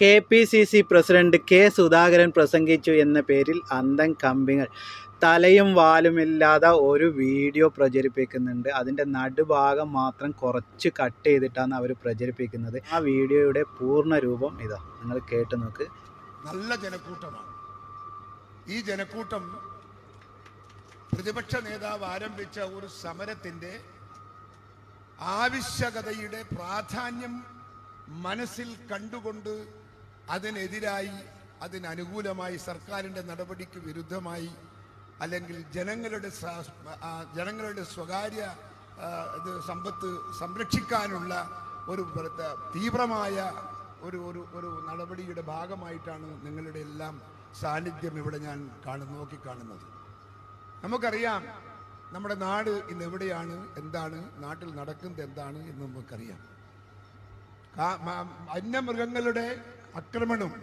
K P C C president K Sudhakaran പ്രസംഗിച്ചു എന്ന പേരിൽ അന്തം കമ്പിങ്ങൾ തലയും വാലുമില്ലാതെ ഒരു വീഡിയോ പ്രചരിപ്പിക്കുന്നുണ്ട്. അതിന്റെ നടുഭാഗം മാത്രം കുറച്ച് കട്ട് ചെയ്തിട്ടാണ് അവർ പ്രചരിപ്പിക്കുന്നത്. ആ വീഡിയോയുടെ പൂർണ രൂപം ഇതാ. നിങ്ങൾ കേട്ട് നോക്ക്. നല്ല ജനക്കൂട്ടമാണ്. ഈ ജനക്കൂട്ടം പ്രതിപക്ഷ നേതാവ് ആരംഭിച്ച ഒരു സമരത്തിന്റെ ആവശ്യകതയുടെ പ്രാധാന്യം മനസ്സിൽ കണ്ടുകൊണ്ട് അതിനെതിരായി അതിനനുകൂലമായി സർക്കാരിന്റെ നടപടിക്ക് വിരുദ്ധമായി അല്ലെങ്കിൽ ജനങ്ങളുടെ ജനങ്ങളുടെ സ്വകാര്യ ഇത് സമ്പത്ത് സംരക്ഷിക്കാനുള്ള ഒരു തീവ്രമായ ഒരു ഒരു ഒരു നടപടിയുടെ ഭാഗമായിട്ടാണ് നിങ്ങളുടെ എല്ലാം സാന്നിധ്യം ഇവിടെ ഞാൻ കാണുന്നു നോക്കിക്കാണുന്നത്. നമുക്കറിയാം നമ്മുടെ നാട് ഇന്ന് എവിടെയാണ് എന്താണ് നാട്ടിൽ നടക്കുന്നത് എന്താണ് എന്ന് നമുക്കറിയാം. കാ- ആക്രമണം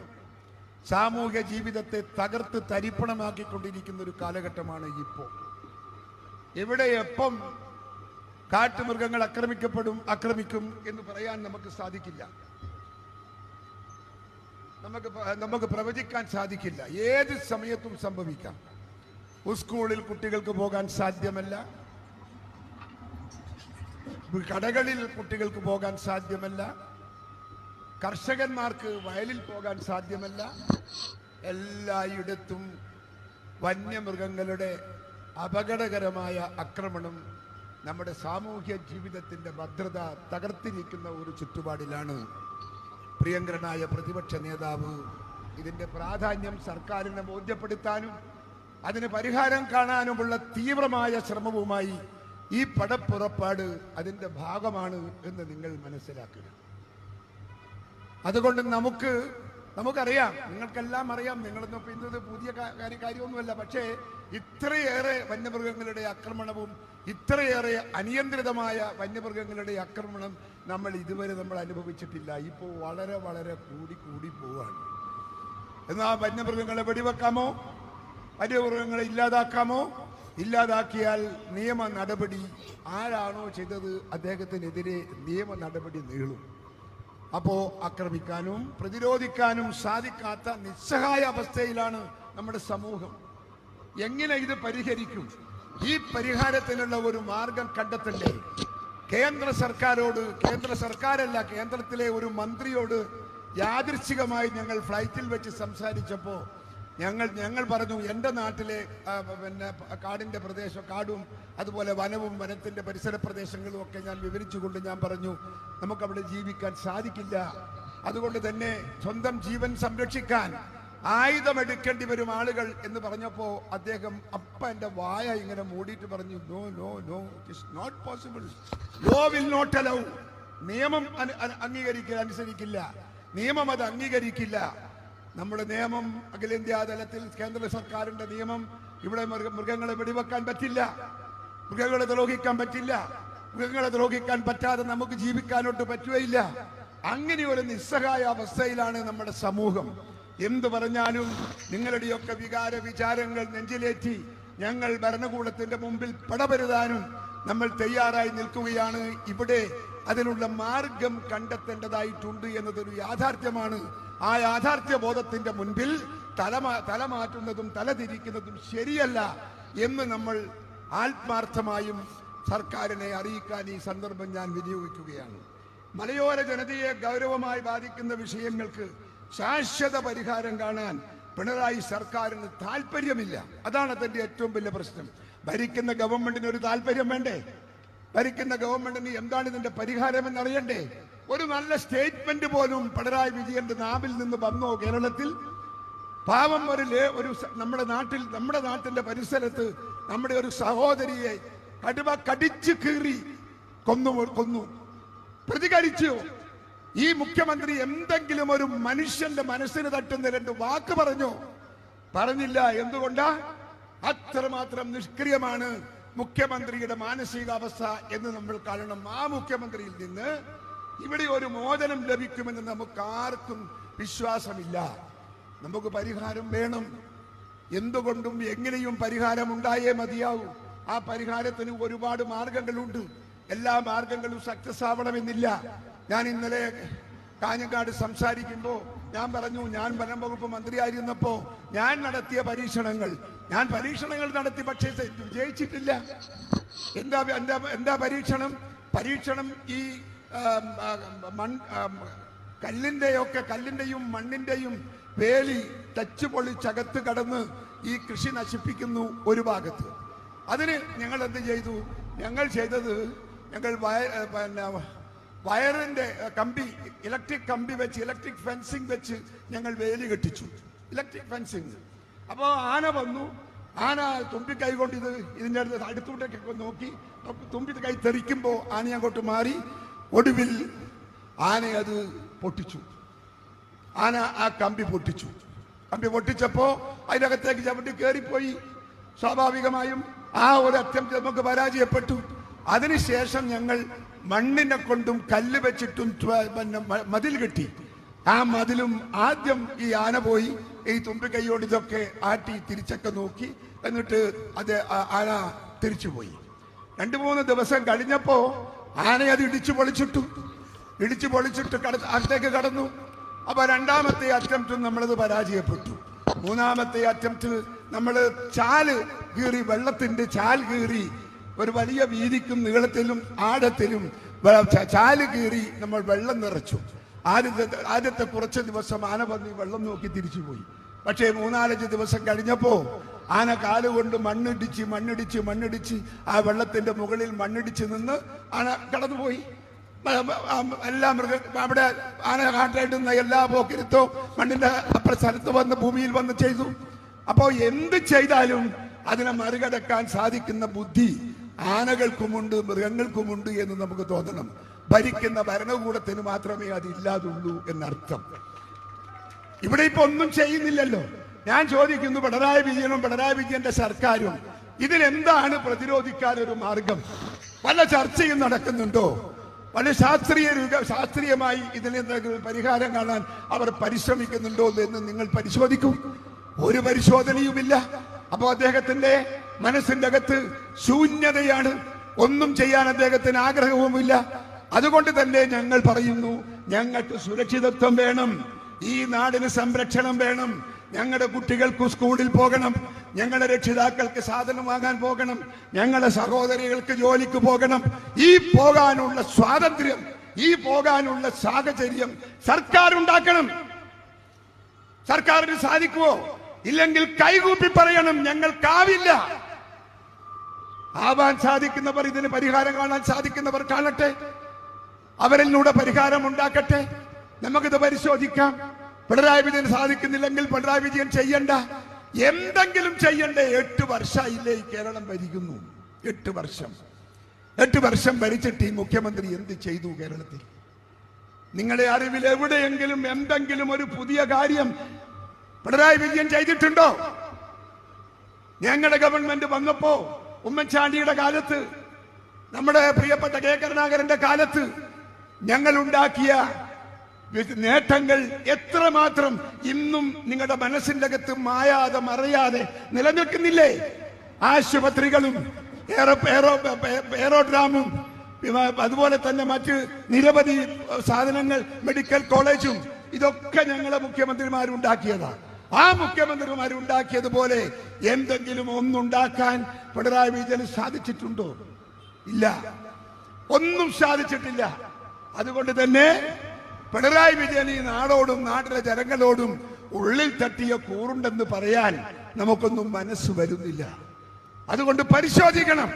സാമൂഹ്യ ജീവിതത്തെ തകർത്ത് തരിപ്പണമാക്കിക്കൊണ്ടിരിക്കുന്ന ഒരു കാലഘട്ടമാണ് ഇപ്പോൾ. എവിടെ എപ്പം കാട്ടുമൃഗങ്ങൾ ആക്രമിക്കപ്പെടും ആക്രമിക്കും എന്ന് പറയാൻ നമുക്ക് സാധിക്കില്ല. നമുക്ക് നമുക്ക് പ്രവചിക്കാൻ സാധിക്കില്ല. ഏത് സമയത്തും സംഭവിക്കാം. സ്കൂളിൽ കുട്ടികൾക്ക് പോകാൻ സാധ്യമല്ല. കടകളിൽ കുട്ടികൾക്ക് പോകാൻ സാധ്യമല്ല. കർഷകന്മാർക്ക് വയലിൽ പോകാൻ സാധ്യമല്ല. എല്ലായിടത്തും വന്യമൃഗങ്ങളുടെ അപകടകരമായ ആക്രമണം നമ്മുടെ സാമൂഹ്യ ജീവിതത്തിന്റെ ഭദ്രത തകർത്തിരിക്കുന്ന ഒരു ചുറ്റുപാടിലാണ്. പ്രിയങ്കരനായ പ്രതിപക്ഷ നേതാവ് ഇതിന്റെ പ്രാധാന്യം സർക്കാരിനെ ബോധ്യപ്പെടുത്താനും അതിന് പരിഹാരം കാണാനുമുള്ള തീവ്രമായ ശ്രമവുമായി ഈ പടപ്പുറപ്പാട് അതിന്റെ ഭാഗമാണ് എന്ന് നിങ്ങൾ മനസ്സിലാക്കുക. അതുകൊണ്ട് നമുക്ക് നമുക്കറിയാം നിങ്ങൾക്കെല്ലാം അറിയാം ഇപ്പൊ ഇന്നത് പുതിയ കാര്യ കാര്യമൊന്നുമല്ല. പക്ഷേ ഇത്രയേറെ വന്യമൃഗങ്ങളുടെ ആക്രമണവും ഇത്രയേറെ അനിയന്ത്രിതമായ വന്യമൃഗങ്ങളുടെ ആക്രമണം നമ്മൾ ഇതുവരെ നമ്മൾ അനുഭവിച്ചിട്ടില്ല. ഇപ്പോൾ വളരെ വളരെ കൂടി കൂടി പോവുകയാണ് എന്നാൽ വന്യമൃഗങ്ങളെ വെടിവെക്കാമോ? വന്യമൃഗങ്ങളെ ഇല്ലാതാക്കാമോ? ഇല്ലാതാക്കിയാൽ നിയമ നടപടി ആരാണോ ചെയ്തത് അദ്ദേഹത്തിനെതിരെ നിയമ നടപടി നീളും. അപ്പോ ആക്രമിക്കാനും പ്രതിരോധിക്കാനും സാധിക്കാത്ത നിസ്സഹായ അവസ്ഥയിലാണ് നമ്മുടെ സമൂഹം. എങ്ങനെ ഇത് പരിഹരിക്കും? ഈ പരിഹാരത്തിനുള്ള ഒരു മാർഗം കണ്ടെത്തണ്ടേ? കേന്ദ്ര സർക്കാരോട് കേന്ദ്ര സർക്കാരല്ല കേന്ദ്രത്തിലെ ഒരു മന്ത്രിയോട് യാദൃച്ഛികമായി ഞങ്ങൾ ഫ്ലൈറ്റിൽ വെച്ച് സംസാരിച്ചപ്പോൾ ഞങ്ങൾ ഞങ്ങൾ പറഞ്ഞു എന്റെ നാട്ടിലെ പിന്നെ കാടിന്റെ പ്രദേശം കാടും അതുപോലെ വനവും വനത്തിന്റെ പരിസര പ്രദേശങ്ങളും ഒക്കെ ഞാൻ വിവരിച്ചുകൊണ്ട് ഞാൻ പറഞ്ഞു നമുക്കവിടെ ജീവിക്കാൻ സാധിക്കില്ല. അതുകൊണ്ട് തന്നെ സ്വന്തം ജീവൻ സംരക്ഷിക്കാൻ ആയുധമെടുക്കേണ്ടി വരും ആളുകൾ. എന്ന് പറഞ്ഞപ്പോൾ അദ്ദേഹം അപ്പ എന്റെ വായ ഇങ്ങനെ മൂടിയിട്ട് പറഞ്ഞു no no no it is not possible law will not allow നിയമം അനു- അനുസരിക്കില്ല. നിയമം അത് അംഗീകരിക്കില്ല. നമ്മുടെ നിയമം അഖിലേന്ത്യാ തലത്തിൽ കേന്ദ്ര സർക്കാരിന്റെ നിയമം. ഇവിടെ മൃഗ- മൃഗങ്ങളെ വെടിവെക്കാൻ പറ്റില്ല. മൃഗങ്ങളെ ദ്രോഹിക്കാൻ പറ്റില്ല. മൃഗങ്ങളെ ദ്രോഹിക്കാൻ പറ്റാതെ നമുക്ക് ജീവിക്കാനോട്ട് പറ്റുകയില്ല. അങ്ങനെ ഒരു നിസ്സഹായ അവസ്ഥയിലാണ് നമ്മുടെ സമൂഹം. എന്തു പറഞ്ഞാലും നിങ്ങളുടെയൊക്കെ വികാര വിചാരങ്ങൾ നെഞ്ചിലേറ്റി ഞങ്ങൾ ഭരണകൂടത്തിന്റെ മുമ്പിൽ പടപരുതാനും നമ്മൾ തയ്യാറായി നിൽക്കുകയാണ്. ഇവിടെ അതിനുള്ള മാർഗം കണ്ടെത്തേണ്ടതായിട്ടുണ്ട് എന്നതൊരു യാഥാർത്ഥ്യമാണ്. ആ യാഥാർത്ഥ്യ ബോധത്തിന്റെ മുൻപിൽ തലമാ തലമാറ്റുന്നതും തലതിരിക്കുന്നതും ശരിയല്ല എന്ന് നമ്മൾ ആത്മാർത്ഥമായും സർക്കാരിനെ അറിയിക്കാൻ ഈ സന്ദർഭം ഞാൻ വിനിയോഗിക്കുകയാണ്. മലയോര ജനതയെ ഗൗരവമായി ബാധിക്കുന്ന വിഷയങ്ങൾക്ക് ശാശ്വത പരിഹാരം കാണാൻ പിണറായി സർക്കാരിന് താല്പര്യമില്ല അതാണ് അതിന്റെ ഏറ്റവും വലിയ പ്രശ്നം. ഭരിക്കുന്ന ഗവൺമെന്റിന് ഒരു താല്പര്യം വേണ്ടേ? ഭരിക്കുന്ന ഗവൺമെന്റിന് എന്താണ് ഇതിന്റെ പരിഹാരം എന്നറിയണ്ടേ ഒരു നല്ല സ്റ്റേറ്റ്മെന്റ് പോലും പിണറായി വിജയന്റെ നാവിൽ നിന്ന് വന്നോ കേരളത്തിൽ? പാവം ഒരു ഒരു നമ്മുടെ നാട്ടിൽ നമ്മുടെ നാട്ടിന്റെ പരിസരത്ത് നമ്മുടെ ഒരു സഹോദരിയെ കടുവ കടിച്ചു കീറി കൊന്നു കൊന്നു. പ്രതികരിച്ചു. ഈ മുഖ്യമന്ത്രി എന്തെങ്കിലും ഒരു മനുഷ്യന്റെ മനസ്സിന് തട്ടുന്ന രണ്ട് വാക്ക് പറഞ്ഞു. പറഞ്ഞില്ല എന്തുകൊണ്ടാ? അത്രമാത്രം നിഷ്ക്രിയമാണ് മുഖ്യമന്ത്രിയുടെ മാനസികാവസ്ഥ എന്ന് നമ്മൾ കാണണം. ആ മുഖ്യമന്ത്രിയിൽ നിന്ന് ഇവിടെ ഒരു മോചനം ലഭിക്കുമെന്ന് നമുക്ക് ആർക്കും വിശ്വാസമില്ല. നമുക്ക് പരിഹാരം വേണം. എന്തുകൊണ്ടും എങ്ങനെയും പരിഹാരം ഉണ്ടായേ മതിയാവും. ആ പരിഹാരത്തിന് ഒരുപാട് മാർഗങ്ങളുണ്ട്. എല്ലാ മാർഗങ്ങളും സക്സസ് ആവണമെന്നില്ല. ഞാൻ ഇന്നലെ കാഞ്ഞങ്ങാട് സംസാരിക്കുമ്പോൾ ഞാൻ പറഞ്ഞു ഞാൻ വനം വകുപ്പ് മന്ത്രിയായിരുന്നപ്പോ ഞാൻ നടത്തിയ പരീക്ഷണങ്ങൾ. ഞാൻ പരീക്ഷണങ്ങൾ നടത്തി പക്ഷേ വിജയിച്ചിട്ടില്ല എന്താ എന്താ എന്താ പരീക്ഷണം? പരീക്ഷണം ഈ കല്ലിന്റെയൊക്കെ കല്ലിന്റെയൊക്കെ കല്ലിന്റെയും മണ്ണിന്റെയും വേലി ടച്ച് പൊളിച്ചകത്ത് കടന്ന് ഈ കൃഷി നശിപ്പിക്കുന്നു ഒരു ഭാഗത്ത്. അതിന് ഞങ്ങൾ എന്ത് ചെയ്തു? ഞങ്ങൾ ചെയ്തത് ഞങ്ങൾ വയ പിന്നെ വയറിന്റെ കമ്പി ഇലക്ട്രിക് കമ്പി വെച്ച് ഇലക്ട്രിക് ഫെൻസിങ് വെച്ച് ഞങ്ങൾ വേലി കെട്ടിച്ചു. ഇലക്ട്രിക് ഫെൻസിങ് അപ്പോൾ ആന വന്നു. ആന തുമ്പിക്കൈ കൊണ്ട് ഇത് ഇതിന്റെ അടുത്ത് അടുത്തൂട്ടൊക്കെ നോക്കി. തുമ്പി കൈ തെറിക്കുമ്പോൾ ആന അങ്ങോട്ട് മാറി. ഒടുവിൽ ആന അത് പൊട്ടിച്ചു. ആന ആ കമ്പി പൊട്ടിച്ചു. കമ്പി പൊട്ടിച്ചപ്പോ അതിനകത്തേക്ക് ചവിട്ടി കയറിപ്പോയി സ്വാഭാവികമായും ആ ഒരു അത്യന്തം നമുക്ക് പരാജയപ്പെട്ടു. അതിനുശേഷം ഞങ്ങൾ മണ്ണിനെ കൊണ്ടും കല്ല് വെച്ചിട്ടും പിന്നെ മതിൽ കെട്ടി. ആ മതിലും ആദ്യം ഈ ആന പോയി. ഈ തുമ്പി ഇതൊക്കെ ആട്ടി തിരിച്ചൊക്കെ നോക്കി. എന്നിട്ട് അത് ആന തിരിച്ചുപോയി. രണ്ടു മൂന്ന് ദിവസം കഴിഞ്ഞപ്പോ ആന അത് ഇടിച്ചു പൊളിച്ചിട്ടു. ഇടിച്ചു പൊളിച്ചിട്ട് കട കടന്നു. അപ്പൊ രണ്ടാമത്തെ അറ്റംപ്റ്റ് നമ്മളത് പരാജയപ്പെട്ടു. മൂന്നാമത്തെ അറ്റംപ്റ്റ് നമ്മൾ ചാൽ കീറി വെള്ളത്തിന്റെ ചാൽ കീറി ഒരു വലിയ വീതിക്കും നീളത്തിലും ആഴത്തിലും ചാൽ കീറി നമ്മൾ വെള്ളം നിറച്ചു. ആദ്യത്തെ ആദ്യത്തെ കുറച്ച് ദിവസം ആന വന്ന് വെള്ളം നോക്കി തിരിച്ചുപോയി. പക്ഷേ മൂന്നാലഞ്ച് ദിവസം കഴിഞ്ഞപ്പോ ആന കാലുകൊണ്ട് മണ്ണിടിച്ച് മണ്ണിടിച്ച് മണ്ണിടിച്ച് ആ വെള്ളത്തിന്റെ മുകളിൽ മണ്ണിടിച്ച് നിന്ന് ആന കടന്നുപോയി. എല്ലാ മൃഗ അവിടെ ആന കാട്ടായിട്ടുന്ന എല്ലാ പോക്കിരുത്തോ മണ്ണിന്റെ അപ്പുറ സ്ഥലത്ത് വന്ന് ഭൂമിയിൽ വന്ന് ചെയ്തു. അപ്പോ എന്ത് ചെയ്താലും അതിനെ മറികടക്കാൻ സാധിക്കുന്ന ബുദ്ധി ആനകൾക്കുമുണ്ട് മൃഗങ്ങൾക്കുമുണ്ട് എന്ന് നമുക്ക് തോന്നണം. ഭരിക്കുന്ന ഭരണകൂടത്തിന് മാത്രമേ അതില്ലാതുള്ളൂ എന്നർത്ഥം. ഇവിടെ ഇപ്പൊ ഒന്നും ചെയ്യുന്നില്ലല്ലോ. ഞാൻ ചോദിക്കുന്നു പിണറായി വിജയനും പിണറായി വിജയന്റെ സർക്കാരും ഇതിലെന്താണ് പ്രതിരോധിക്കാൻ ഒരു മാർഗം? പല ചർച്ചയും നടക്കുന്നുണ്ടോ? പല ശാസ്ത്രീയ ശാസ്ത്രീയമായി ഇതിന് എന്തെങ്കിലും പരിഹാരം കാണാൻ അവർ പരിശ്രമിക്കുന്നുണ്ടോ എന്ന് നിങ്ങൾ പരിശോധിക്കും. ഒരു പരിശോധനയുമില്ല. അപ്പോൾ അദ്ദേഹത്തിന്റെ മനസ്സിന്റെ അകത്ത് ശൂന്യതയാണ്. ഒന്നും ചെയ്യാൻ അദ്ദേഹത്തിന് ആഗ്രഹവുമില്ല. അതുകൊണ്ട് തന്നെ ഞങ്ങൾ പറയുന്നു ഞങ്ങൾക്ക് സുരക്ഷിതത്വം വേണം. ഈ നാടിന് സംരക്ഷണം വേണം. ഞങ്ങളുടെ കുട്ടികൾക്ക് സ്കൂളിൽ പോകണം. ഞങ്ങളുടെ രക്ഷിതാക്കൾക്ക് സാധനം വാങ്ങാൻ പോകണം. ഞങ്ങളുടെ സഹോദരികൾക്ക് ജോലിക്ക് പോകണം. ഈ പോകാനുള്ള സ്വാതന്ത്ര്യം ഈ പോകാനുള്ള സാഹചര്യം സർക്കാർ ഉണ്ടാക്കണം. സർക്കാരിന് സാധിക്കുമോ ഇല്ലെങ്കിൽ കൈകൂപ്പി പറയണം ഞങ്ങൾക്കാവില്ല ആവാൻ സാധിക്കുന്നവർ ഇതിന് പരിഹാരം കാണാൻ സാധിക്കുന്നവർ കാണട്ടെ. അവരിലൂടെ പരിഹാരം ഉണ്ടാക്കട്ടെ. നമുക്കിത് പരിശോധിക്കാം. പിണറായി വിജയൻ സാധിക്കുന്നില്ലെങ്കിൽ പിണറായി വിജയൻ ചെയ്യണ്ട. എന്തെങ്കിലും ചെയ്യണ്ടേ. എട്ട് വർഷമായില്ലേ ഈ കേരളം ഭരിക്കുന്നു. എട്ട് വർഷം. എട്ട് വർഷം ഭരിച്ചിട്ട് ഈ മുഖ്യമന്ത്രി എന്ത് ചെയ്തു കേരളത്തിൽ? നിങ്ങളുടെ അറിവിൽ എവിടെയെങ്കിലും എന്തെങ്കിലും ഒരു പുതിയ കാര്യം പിണറായി വിജയൻ ചെയ്തിട്ടുണ്ടോ? ഞങ്ങളുടെ ഗവൺമെന്റ് വന്നപ്പോ ഉമ്മൻചാണ്ടിയുടെ കാലത്ത് നമ്മുടെ പ്രിയപ്പെട്ട കെ കരുണാകരന്റെ കാലത്ത് ഞങ്ങൾ ഉണ്ടാക്കിയ നേട്ടങ്ങൾ എത്രമാത്രം ഇന്നും നിങ്ങളുടെ മനസ്സിന്റെ അകത്ത് മായാതെ മറയാതെ നിലനിൽക്കുന്നില്ലേ? ആശുപത്രികളും എയറോ എയറോ എയറോഡ്രാമും അതുപോലെ തന്നെ മറ്റ് നിരവധി സാധനങ്ങൾ മെഡിക്കൽ കോളേജും ഇതൊക്കെ ഞങ്ങളെ മുഖ്യമന്ത്രിമാരുണ്ടാക്കിയതാണ് ആ മുഖ്യമന്ത്രിമാർ ഉണ്ടാക്കിയതുപോലെ എന്തെങ്കിലും ഒന്നുണ്ടാക്കാൻ പിണറായി വിജയന് സാധിച്ചിട്ടുണ്ടോ? ഇല്ല. ഒന്നും സാധിച്ചിട്ടില്ല. അതുകൊണ്ട് തന്നെ പിണറായി വിജയൻ ഈ നാടോടും നാട്ടിലെ ജനങ്ങളോടും ഉള്ളിൽ തട്ടിയ കൂറുണ്ടെന്ന് പറയാൻ നമുക്കൊന്നും മനസ്സ് വരുന്നില്ല. അതുകൊണ്ട് പരിശോധിക്കണം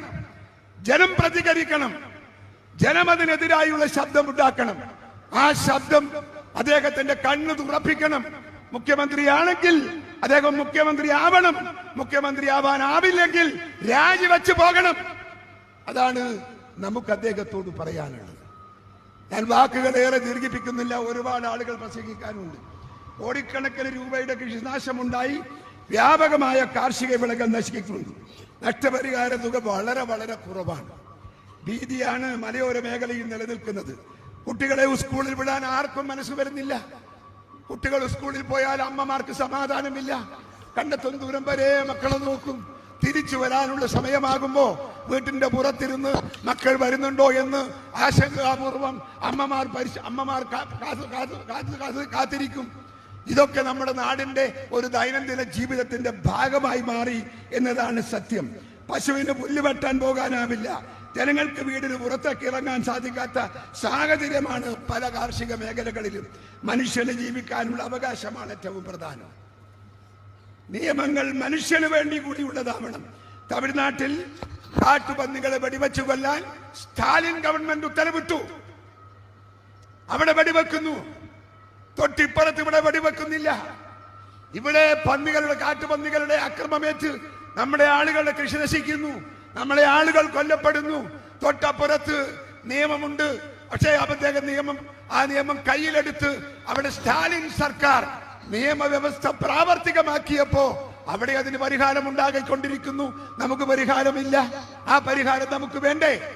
ജനം പ്രതികരിക്കണം ജനം അതിനെതിരായുള്ള ശബ്ദം ഉണ്ടാക്കണം ആ ശബ്ദം അദ്ദേഹത്തിന്റെ കണ്ണ് തുറപ്പിക്കണം. മുഖ്യമന്ത്രിയാണെങ്കിൽ അദ്ദേഹം മുഖ്യമന്ത്രി ആവണം മുഖ്യമന്ത്രി ആവാൻ ആവില്ലെങ്കിൽ രാജിവെച്ച് പോകണം. അതാണ് നമുക്ക് അദ്ദേഹത്തോട് പറയാനുള്ളത്. ഞാൻ വാക്കുകളേറെ ദീർഘിപ്പിക്കുന്നില്ല. ഒരുപാട് ആളുകൾ പ്രസംഗിക്കാനുണ്ട്. കോടിക്കണക്കിന് രൂപയുടെ കൃഷിനാശമുണ്ടായി. വ്യാപകമായ കാർഷിക വിളകൾ നശിക്കുന്നുണ്ട്. നഷ്ടപരിഹാര തുക വളരെ വളരെ കുറവാണ്. ഭീതിയാണ് മലയോര മേഖലയിൽ നിലനിൽക്കുന്നത്. കുട്ടികളെ സ്കൂളിൽ വിടാൻ ആർക്കും മനസ്സ് വരുന്നില്ല. കുട്ടികൾ സ്കൂളിൽ പോയാൽ അമ്മമാർക്ക് സമാധാനമില്ല. കണ്ടെത്തും ദൂരം വരെ മക്കളെ നോക്കും. തിരിച്ചു വരാനുള്ള സമയമാകുമ്പോ വീട്ടിന്റെ പുറത്തിരുന്ന് മക്കൾ വരുന്നുണ്ടോ എന്ന് ആശങ്കാപൂർവം അമ്മമാർ പരിശ അമ്മമാർ കാത്തിരിക്കും. ഇതൊക്കെ നമ്മുടെ നാടിന്റെ ഒരു ദൈനംദിന ജീവിതത്തിന്റെ ഭാഗമായി മാറി എന്നതാണ് സത്യം. പശുവിന് പുല്ല് വെട്ടാൻ പോകാനാവില്ല. ജനങ്ങൾക്ക് വീടിന് പുറത്തേക്ക് ഇറങ്ങാൻ സാധിക്കാത്ത സാഹചര്യമാണ് പല കാർഷിക മേഖലകളിലും. മനുഷ്യന് ജീവിക്കാനുള്ള അവകാശമാണ് ഏറ്റവും പ്രധാനം. നിയമങ്ങൾ മനുഷ്യന് വേണ്ടി കൂടി ഉള്ളതാവണം. തമിഴ്നാട്ടിൽ കാട്ടുപന്നികളെ വെടിവെച്ചു കൊല്ലാൻ സ്റ്റാലിൻ ഗവൺമെന്റ് ഉത്തരവിട്ടു. അവിടെ വെടിവെക്കുന്നു. തൊട്ടിപ്പുറത്ത് ഇവിടെ വെടിവെക്കുന്നില്ല. ഇവിടെ പന്നികളുടെ കാട്ടുപന്നികളുടെ അക്രമമേറ്റ് നമ്മുടെ ആളുകളുടെ കൃഷി നശിക്കുന്നു. നമ്മളെ ആളുകൾ കൊല്ലപ്പെടുന്നു. തൊട്ടപ്പുറത്ത് നിയമമുണ്ട്. പക്ഷേ അപദ്ദേഹം നിയമം ആ നിയമം കയ്യിലെടുത്ത് അവിടെ സ്റ്റാലിൻ സർക്കാർ നിയമവ്യവസ്ഥ പ്രാവർത്തികമാക്കിയപ്പോ അവിടെ അതിന് പരിഹാരം ഉണ്ടാകിക്കൊണ്ടിരിക്കുന്നു നമുക്ക് പരിഹാരമില്ല. ആ പരിഹാരം നമുക്ക് വേണ്ടേ?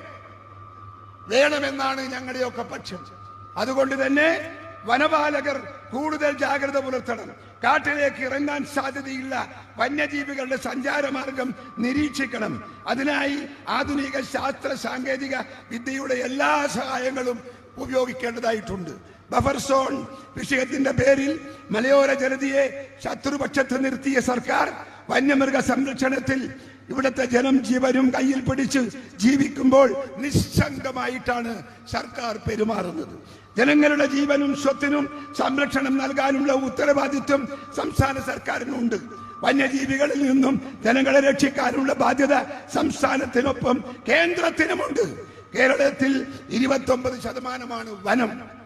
വേണമെന്നാണ് ഞങ്ങളുടെയൊക്കെ പക്ഷം. അതുകൊണ്ട് തന്നെ വനപാലകർ കൂടുതൽ ജാഗ്രത പുലർത്തണം. കാട്ടിലേക്ക് ഇറങ്ങാൻ സാധ്യതയില്ല. വന്യജീവികളുടെ സഞ്ചാരമാർഗം നിരീക്ഷിക്കണം. അതിനായി ആധുനിക ശാസ്ത്ര സാങ്കേതിക വിദ്യയുടെ എല്ലാ സഹായങ്ങളും ഉപയോഗിക്കേണ്ടതായിട്ടുണ്ട്. ബഫർ സോൺ വിഷയത്തിന്റെ പേരിൽ മലയോര ജനതയെ ശത്രുപക്ഷത്ത് നിർത്തിയ സർക്കാർ വന്യമൃഗ സംരക്ഷണത്തിൽ ഇവിടുത്തെ ജനം ജീവനും കയ്യിൽ പിടിച്ച് ജീവിക്കുമ്പോൾ നിസ്സംഗമായിട്ടാണ് സർക്കാർ പെരുമാറുന്നത്. ജനങ്ങളുടെ ജീവനും സ്വത്തിനും സംരക്ഷണം നൽകാനുള്ള ഉത്തരവാദിത്വം സംസ്ഥാന സർക്കാരിനുണ്ട്. വന്യജീവികളിൽ നിന്നും ജനങ്ങളെ രക്ഷിക്കാനുള്ള ബാധ്യത സംസ്ഥാനത്തിനൊപ്പം കേന്ദ്രത്തിനുമുണ്ട്. കേരളത്തിൽ ഇരുപത്തി ശതമാനമാണ് വനം.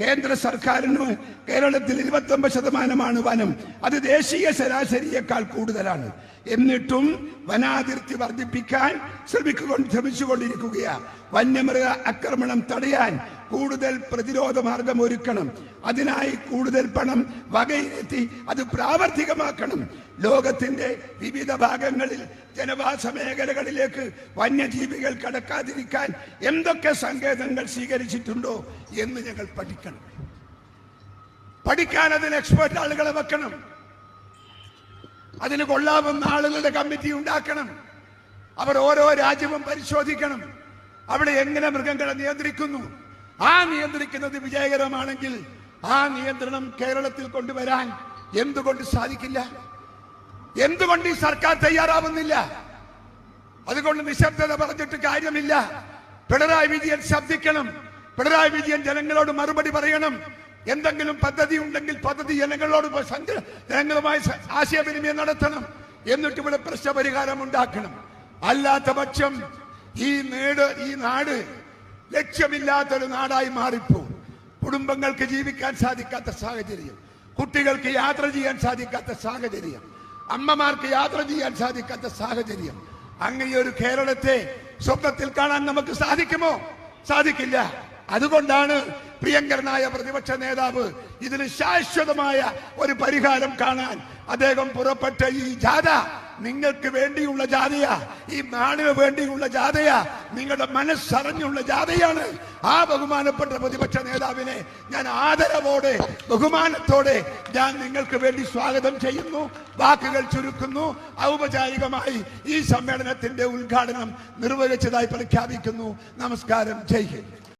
കേന്ദ്ര സർക്കാരിന് കേരളത്തിൽ ഇരുപത്തി ഒമ്പത് ശതമാനമാണ് വനം. അത് ദേശീയ ശരാശരിയേക്കാൾ കൂടുതലാണ്. എന്നിട്ടും വനാതിർത്തി വർദ്ധിപ്പിക്കാൻ ശ്രമിക്കൊണ്ട് ശ്രമിച്ചുകൊണ്ടിരിക്കുകയാണ് വന്യമൃഗ ആക്രമണം തടയാൻ കൂടുതൽ പ്രതിരോധ മാർഗം ഒരുക്കണം. അതിനായി കൂടുതൽ പണം വകയിരുത്തി അത് പ്രാവർത്തികമാക്കണം. ലോകത്തിന്റെ വിവിധ ഭാഗങ്ങളിൽ ജനവാസ മേഖലകളിലേക്ക് വന്യജീവികൾ കടക്കാതിരിക്കാൻ എന്തൊക്കെ സങ്കേതങ്ങൾ സ്വീകരിച്ചിട്ടുണ്ടോ എന്ന് ഞങ്ങൾ പഠിക്കണം. പഠിക്കാൻ അതിന് എക്സ്പേർട്ട് ആളുകളെ വെക്കണം. അതിന് കൊള്ളാവുന്ന ആളുകളുടെ കമ്മിറ്റി ഉണ്ടാക്കണം. അവർ ഓരോ രാജ്യവും പരിശോധിക്കണം. അവിടെ എങ്ങനെ മൃഗങ്ങളെ നിയന്ത്രിക്കുന്നു? ആ നിയന്ത്രിക്കുന്നത് വിജയകരമാണെങ്കിൽ ആ നിയന്ത്രണം കേരളത്തിൽ കൊണ്ടുവരാൻ എന്തുകൊണ്ട് സാധിക്കില്ല? എന്തുകൊണ്ട് ഈ സർക്കാർ തയ്യാറാവുന്നില്ല? അതുകൊണ്ട് നിശബ്ദത പറഞ്ഞിട്ട് കാര്യമില്ല. പിണറായി വിജയൻ ശബ്ദിക്കണം. പിണറായി വിജയൻ ജനങ്ങളോട് മറുപടി പറയണം. എന്തെങ്കിലും പദ്ധതി ഉണ്ടെങ്കിൽ പദ്ധതി ജനങ്ങളോട് ജനങ്ങളുമായി ആശയവിനിമയം നടത്തണം. എന്നിട്ട് ഇവിടെ പ്രശ്നപരിഹാരം ഉണ്ടാക്കണം. അല്ലാത്ത പക്ഷം ഈ നേട് ഈ നാട് ലക്ഷ്യമില്ലാത്തൊരു നാടായി മാറിപ്പോകും. കുടുംബങ്ങൾക്ക് ജീവിക്കാൻ സാധിക്കാത്ത സാഹചര്യം. കുട്ടികൾക്ക് യാത്ര ചെയ്യാൻ സാധിക്കാത്ത സാഹചര്യം. അമ്മമാർക്ക് യാത്ര ചെയ്യാൻ സാധിക്കാത്ത സാഹചര്യം. അങ്ങനെ ഒരു കേരളത്തെ സ്വപ്നത്തിൽ കാണാൻ നമുക്ക് സാധിക്കുമോ? സാധിക്കില്ല. അതുകൊണ്ടാണ് പ്രിയങ്കരനായ പ്രതിപക്ഷ നേതാവ് ഇതിന് ശാശ്വതമായ ഒരു പരിഹാരം കാണാൻ അദ്ദേഹം പുറപ്പെട്ട ഈ ജാഥ നിങ്ങൾക്ക് വേണ്ടിയുള്ള ജാഥയാ ഈ നാടിന് വേണ്ടിയുള്ള ജാഥയാ നിങ്ങളുടെ മനസ്സറിഞ്ഞുള്ള ജാഥയാണ് ആ ബഹുമാനപ്പെട്ട പ്രതിപക്ഷ നേതാവിനെ ഞാൻ ആദരവോടെ ബഹുമാനത്തോടെ ഞാൻ നിങ്ങൾക്ക് വേണ്ടി സ്വാഗതം ചെയ്യുന്നു വാക്കുകൾ ചുരുക്കുന്നു ഔപചാരികമായി ഈ സമ്മേളനത്തിന്റെ ഉദ്ഘാടനം നിർവഹിച്ചതായി പ്രഖ്യാപിക്കുന്നു. നമസ്കാരം. ജയ്